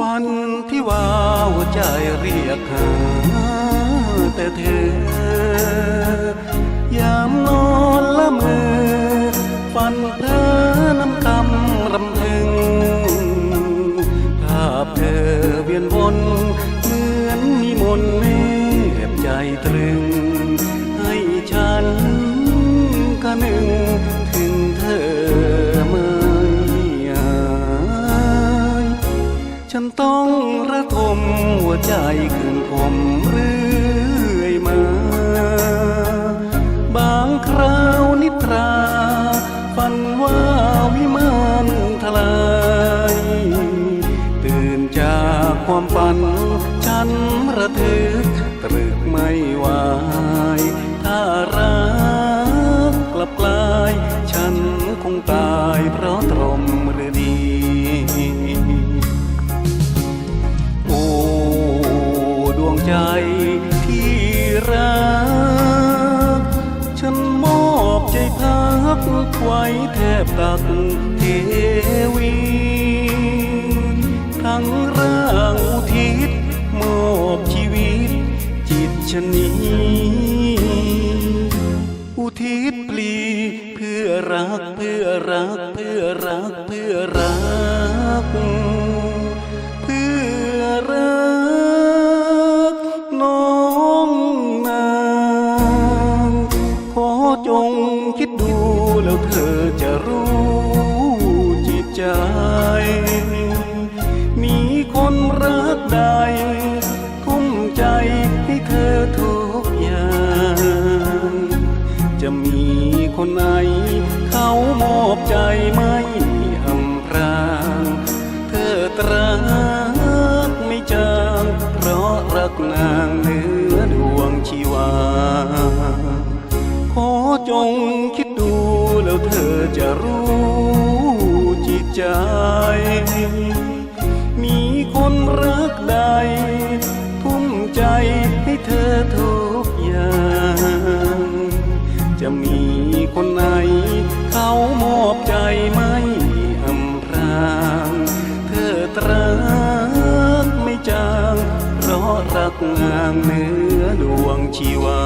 วันที่ว่าหัวใจเรียกหาแต่เธอยามนอนละเมอฝันเพ้อน้ำคำรำพึงภาพเธอเวียนวนเหมือนมีมนต์แนบใจตรึง ให้ฉันก็นึง วใจขึ้นคมเรื่อยมา บางคราวนิทรา ฝันว่าวิมานทลายตื่นจากความฝัน ฉันระทึกตรึกไม่ไหวถ้ารักกลับกลาย ฉันคงตายเพราะตรม ใจที่รัก ฉันมอบใจพักไว้แทบตักเทวี ทั้งร่างอุทิศมอบชีวิต จิตชนนี้อุทิศปลีเพื่อรักเพื่อรักเพื่อรักเพื่อรัก จงคิดดูแล้วเธอจะรู้จิตใจ มีคนรักใดทุ่มใจให้เธอทุกอย่าง จะมีคนไหน เขามอบใจไม่อำพราง เธอตรักไม่จางเพราะรักนางเหนือดวงชีวา จงคิดดูแล้วเธอจะรู้จิตใจ มีคนรักใด ทุ่มใจให้เธอทุกอย่าง จะมีคนไหน เขามอบใจไม่อำพราง เธอตรักไม่จาง เพราะรักงามเนื้อดวงชีวา